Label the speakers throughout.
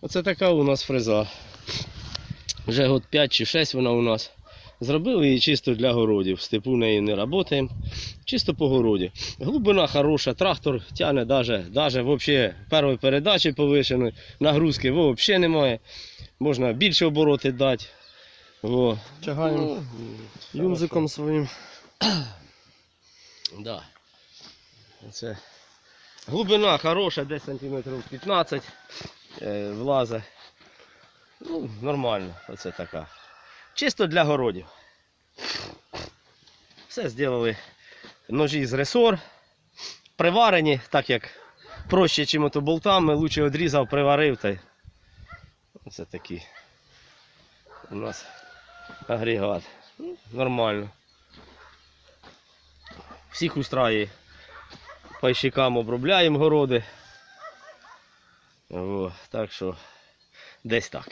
Speaker 1: Оце така у нас фреза. Вже год 5 чи 6 вона у нас. Зробили її чисто для городів. В степу неї не працюємо. Чисто по городі. Глибина хороша, трактор тягне даже, даже вообще першої передачі повишеної, нагрузки взагалі немає. Можна більше обороти дати. Во.
Speaker 2: Тягаємо
Speaker 1: Ну,
Speaker 2: юнзиком своїм.
Speaker 1: Да. Це глибина хороша, десь сантиметрів 15 е, влазить. Ну, нормально, оце така. Чисто для городів. Все зробили ножі з ресор. Приварені, так як проще, чим ото болтами, лучше відрізав, приварив та й. Оце такі. У нас агрегат. Ну, нормально. Всіх устраює. Пайщикам обробляємо городи. О, так що десь так.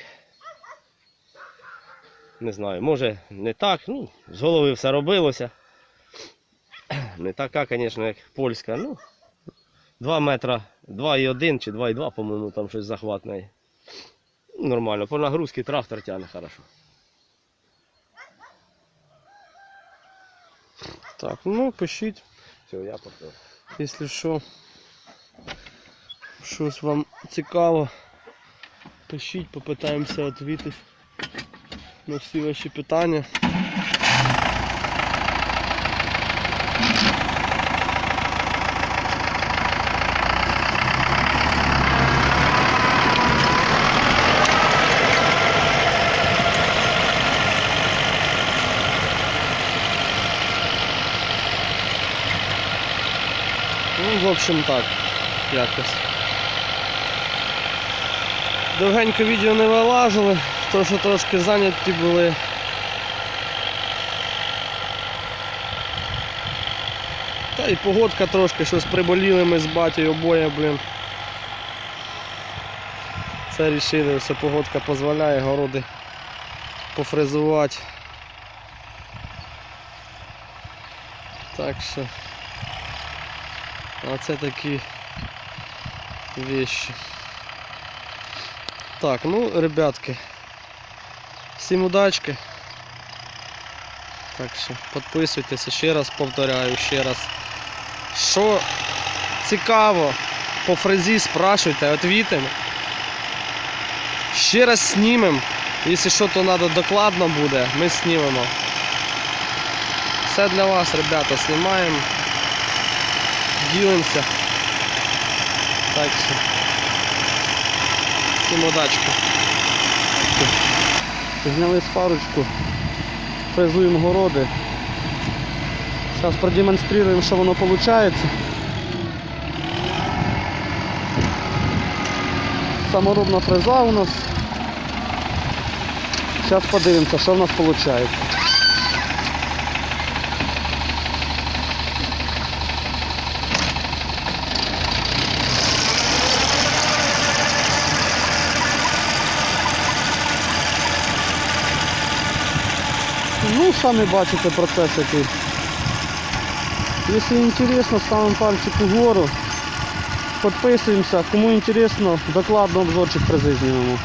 Speaker 1: Не знаю, може не так, ну, з голови все робилося. Не така, звісно, як польська. Ну, 2 метра, 2,1 чи 2,2, по-моєму, там щось захватне. Нормально, по нагрузці трактор тягне хорошо.
Speaker 2: Так, ну пишіть,
Speaker 1: Все, я потім.
Speaker 2: якщо що. Щось вам цікаво. Пишіть, попитаємося відповісти на всі ваші питання. Ну, в общем так, якось. Довгенько відео не вилажили, тому що трошки зайняті були. Та і погодка трошки, щось приболіли ми з батькою обоє, блін. Це рішили, все погодка дозволяє городи пофрезувати. Так що. Оце такі вещи. Так, ну, ребятки. Всім удачки. Так що підписуйтесь, ще раз повторяю, ще раз. Що цікаво, по фрезі спрашуйте, відвітимо. Ще раз знімемо. Якщо що, то треба докладно буде, ми знімемо. Все для вас, ребята, знімаємо. Ділимося. Так що. Всім дачку. Зняли спарочку. Фрезуємо городи. Зараз продемонструємо, що воно виходить. Саморобна фреза у нас. Зараз подивимося, що в нас виходить. Ну, самі бачите процес який. Якщо інтересно, ставимо пальчик угору. Підписуємося. Кому інтересно, докладно обзорчик призизнюємо.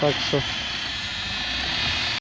Speaker 2: Так що